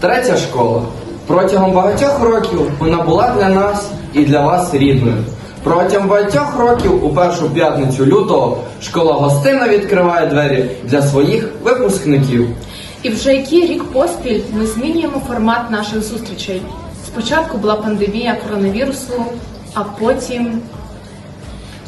Третя школа. Протягом багатьох років вона була для нас і для вас рідною. Протягом багатьох років у першу п'ятницю лютого школа гостинно відкриває двері для своїх випускників. І вже який рік поспіль ми змінюємо формат наших зустрічей. Спочатку була пандемія коронавірусу, а потім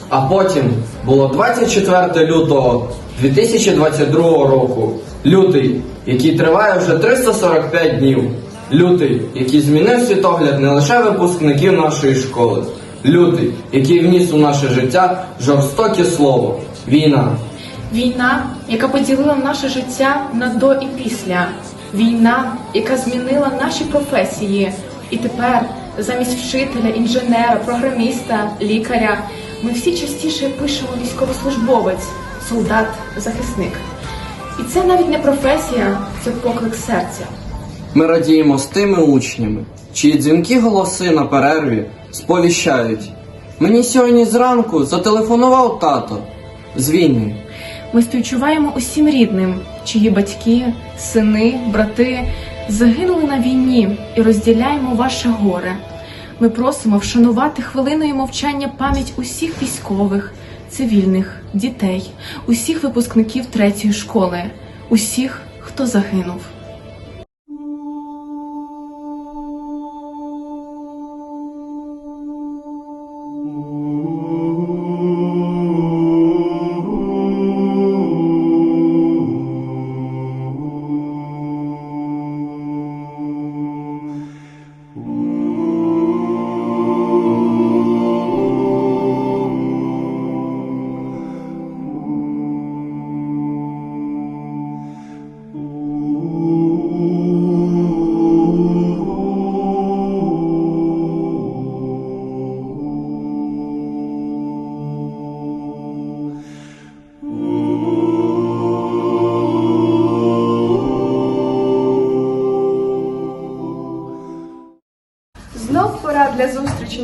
А потім було 24 лютого 2022 року. Лютий, який триває вже 345 днів. Лютий, який змінив світогляд не лише випускників нашої школи. Лютий, який вніс у наше життя жорстоке слово війна. війна, яка поділила наше життя на до і після. Війна, яка змінила наші професії. І тепер замість вчителя, інженера, програміста, лікаря ми всі частіше пишемо військовослужбовець, солдат, захисник. І це навіть не професія, це поклик серця. Ми радіємо з тими учнями, чиї дзвінки голоси на перерві сповіщають. Мені сьогодні зранку зателефонував тато з війни. Ми співчуваємо усім рідним, чиї батьки, сини, брати загинули на війні і розділяємо ваше горе. Ми просимо вшанувати хвилиною мовчання пам'ять усіх військових, цивільних, дітей, усіх випускників третьої школи, усіх, хто загинув.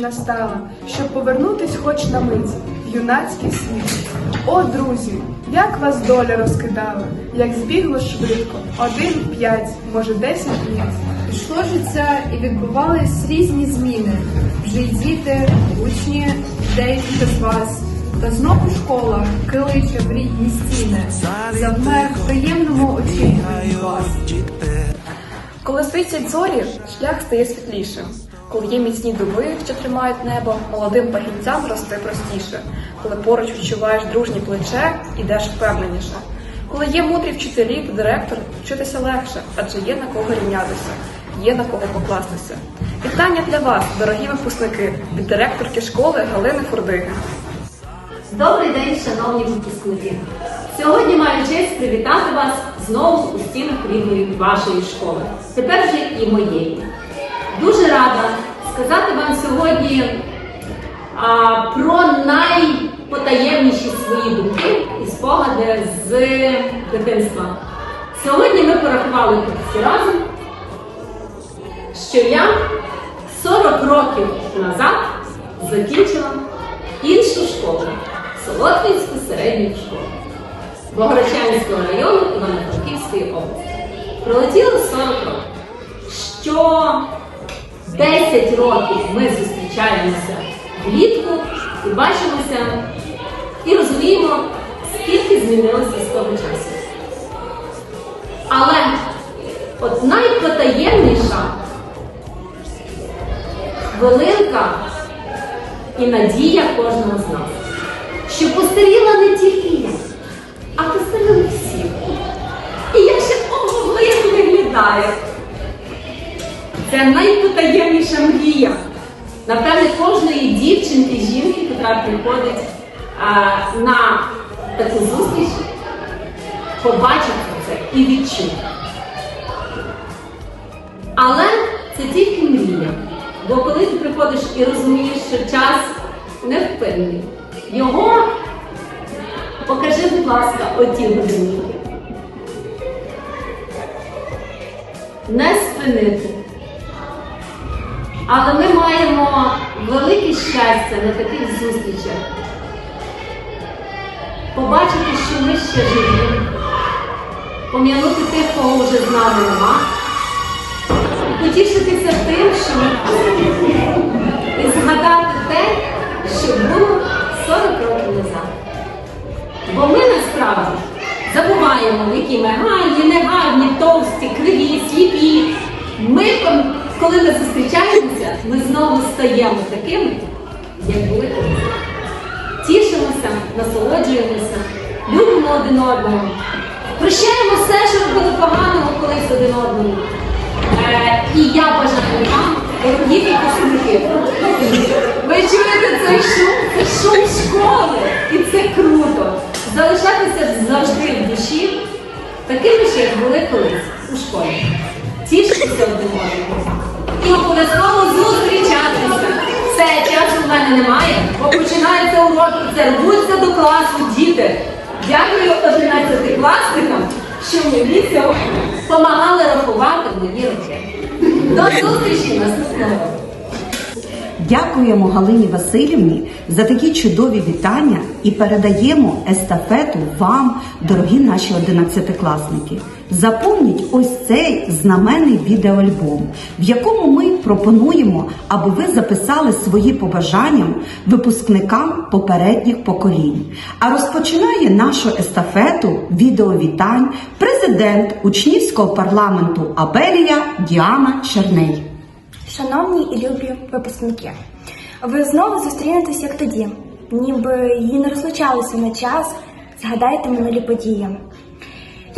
Настала, щоб повернутись хоч на мить в юнацький світ. О, друзі, як вас доля розкидала, як збігло швидко, один, п'ять, може десять літ. Пішло життя і відбувались різні зміни. Вже й діти, учні, деякі з вас. Та знову школа киличе в рідні стіни. Завмер в приємному очікуванні вас. Коли світять зорі, шлях стає світлішим. Коли є міцні дуби, що тримають небо, молодим пагінцям рости простіше. Коли поруч відчуваєш дружні плече, ідеш впевненіше. Коли є мудрі вчителі та директор, вчитися легше, адже є на кого рівнятися, є на кого покластися. Вітання для вас, дорогі випускники, від директорки школи Галини Фурдиги. Добрий день, шановні випускники! Сьогодні маю честь привітати вас знову у стінах рідної вашої школи, тепер вже і моєї. Дуже рада сказати вам сьогодні а, про найпотаємніші свої думки і спогади з дитинства. Сьогодні ми порахували всі разом, що я 40 років назад закінчила іншу школу Солотвінську середню школу Богородчанського району Івано-Франківської області. Пролетіло 40 років. Що 10 років ми зустрічаємося влітку і бачимося і розуміємо, скільки змінилося з того часу. Але от найпотаємніша хвилинка і надія кожного з нас, що постаріла не тільки я, а постаріли всі. І як ще ого виглядає. Це найпотаємніша мрія. Напевне, кожної дівчинки, жінки, яка приходить а, на таку зустріч, побачити це і відчути. Але це тільки мрія. Бо коли ти приходиш і розумієш, що час невпинний, його покажи, будь ласка, оті годинники. Не спинити. Але ми маємо велике щастя на таких зустрічах. Побачити, що ми ще живі, пом'янути тих, кого вже з нами нема, потішитися тим, що ми і згадати те, що було 40 років назад. Бо ми насправді забуваємо, які ми гарні, негарні, товсті, криві, сліпі. Ми, коли ми зустрічаємося, ми знову стаємо такими, як були колись. Тішимося, насолоджуємося, любимо один одного. Прощаємо все, що робили поганого колись один одному. Е, і я бажаю вам, дорогі випускники, ви чуєте цей шум? Це шум школи. І це круто. Залишатися завжди в душі такими ж, як були колись у школі. Тішитися один одному. І обов'язково зустрічатися. Все, часу в мене немає, бо починається урок, і це рвуться до класу діти. Дякую 11 класникам, що мені сьогодні допомагали рахувати мої роки. До зустрічі наступного. Дякуємо Галині Васильівні за такі чудові вітання і передаємо естафету вам, дорогі наші одинадцятикласники. Запомніть ось цей знаменний відеоальбом, в якому ми пропонуємо, аби ви записали свої побажання випускникам попередніх поколінь. А розпочинає нашу естафету відеовітань президент учнівського парламенту Абелія Діана Черней. Шановні і любі випускники, ви знову зустрінетесь як тоді, ніби і не розлучалися на час, згадайте минулі події.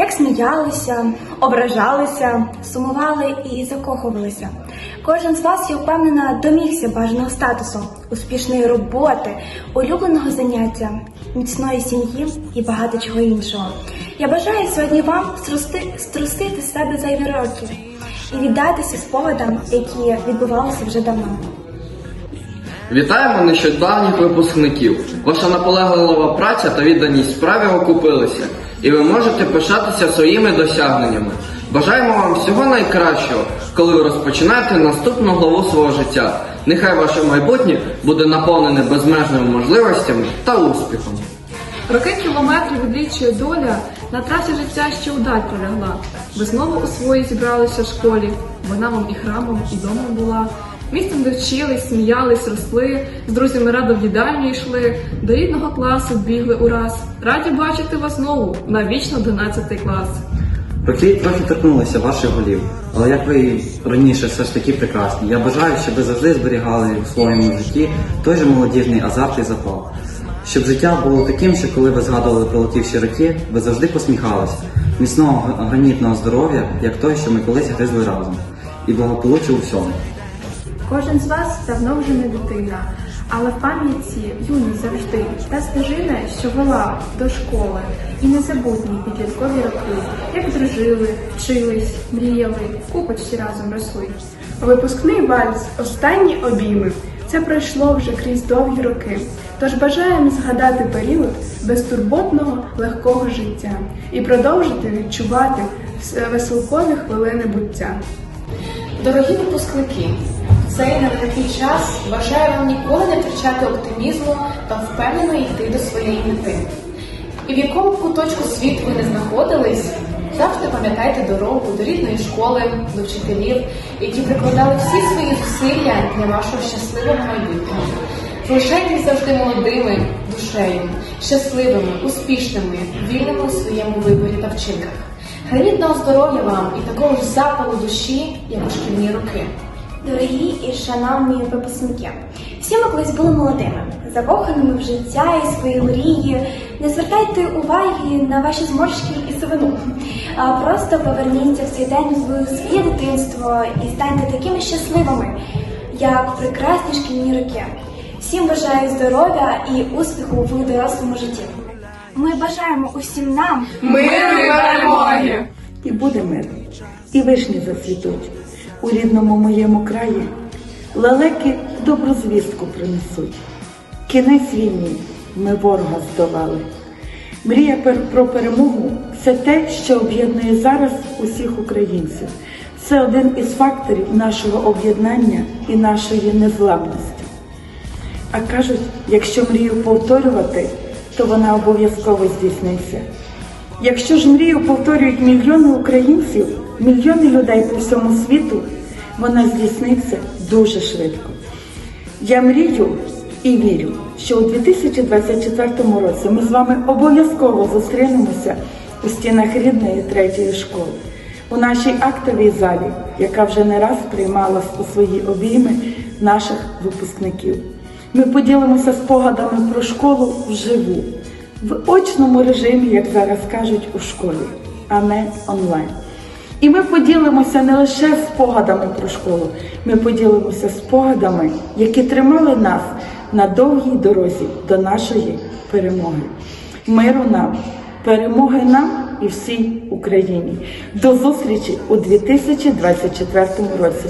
Як сміялися, ображалися, сумували і закохувалися. Кожен з вас, я впевнена, домігся бажаного статусу, успішної роботи, улюбленого заняття, міцної сім'ї і багато чого іншого. Я бажаю сьогодні вам струсти, струсити себе зайві роки і віддатися спогадам, які відбувалися вже давно. Вітаємо нещодавніх випускників. Ваша наполеглива праця та відданість справі окупилися, і ви можете пишатися своїми досягненнями. Бажаємо вам всього найкращого, коли ви розпочинаєте наступну главу свого життя. Нехай ваше майбутнє буде наповнене безмежними можливостями та успіхом. Роки кілометрів відлічує доля, на трасі життя ще удаль пролягла. Ви знову у своїй зібралися в школі, вона вам і храмом, і домом була. Містом де сміялись, росли, з друзями радо в їдальню йшли, до рідного класу бігли ураз. Раді бачити вас знову, навічно 11 клас. Роки трохи торкнулися ваших голів, але як ви раніше все ж таки прекрасні. Я бажаю, щоб ви завжди зберігали у своєму житті той же молодіжний азарт і запал. Щоб життя було таким, що коли ви згадували про летівші роки, ви завжди посміхалися. Міцного гранітного здоров'я, як той, що ми колись гризли разом. І благополуччя у всьому. Кожен з вас давно вже не дитина, але в пам'яті юність завжди та стежина, що вела до школи, і незабутні підліткові роки, як дружили, вчились, мріяли, купочці разом росли. Випускний вальс, останні обійми. Це пройшло вже крізь довгі роки. Тож бажаємо згадати період безтурботного легкого життя і продовжити відчувати веселкові хвилини буття. Дорогі випускники, цей нелегкий час бажаю вам ніколи не втрачати оптимізму та впевнено йти до своєї мети. І в якому куточку світу ви не знаходились, завжди пам'ятайте дорогу до рідної школи, до вчителів, які прикладали всі свої зусилля для вашого щасливого майбутнього. Залишайтесь завжди молодими душею, щасливими, успішними, вільними у своєму виборі та вчинках. Гранітного здоров'я вам і такого ж запалу душі, як у шкільні роки. Дорогі і шановні випускники, всі ми колись були молодими, закоханими в життя і свої мрії. Не звертайте уваги на ваші зморшки і сивину. А просто поверніться в цей день в своє дитинство і станьте такими щасливими, як прекрасні шкільні роки. Всім бажаю здоров'я і успіху в дорослому житті. Ми бажаємо усім нам Миру і перемоги! і буде мир, і вишні зацвітуть у рідному моєму краї. Лелеки добру звістку принесуть. Кінець війні ми ворога здолали. Мрія про перемогу це те, що об'єднує зараз усіх українців. Це один із факторів нашого об'єднання і нашої незламності. А кажуть, якщо мрію повторювати, то вона обов'язково здійсниться. Якщо ж мрію повторюють мільйони українців, мільйони людей по всьому світу, вона здійсниться дуже швидко. Я мрію і вірю, що у 2024 році ми з вами обов'язково зустрінемося у стінах рідної третьої школи, у нашій актовій залі, яка вже не раз приймала у свої обійми наших випускників. Ми поділимося спогадами про школу вживу, в очному режимі, як зараз кажуть, у школі, а не онлайн. І ми поділимося не лише спогадами про школу, ми поділимося спогадами, які тримали нас на довгій дорозі до нашої перемоги. Миру нам, перемоги нам і всій Україні. До зустрічі у 2024 році.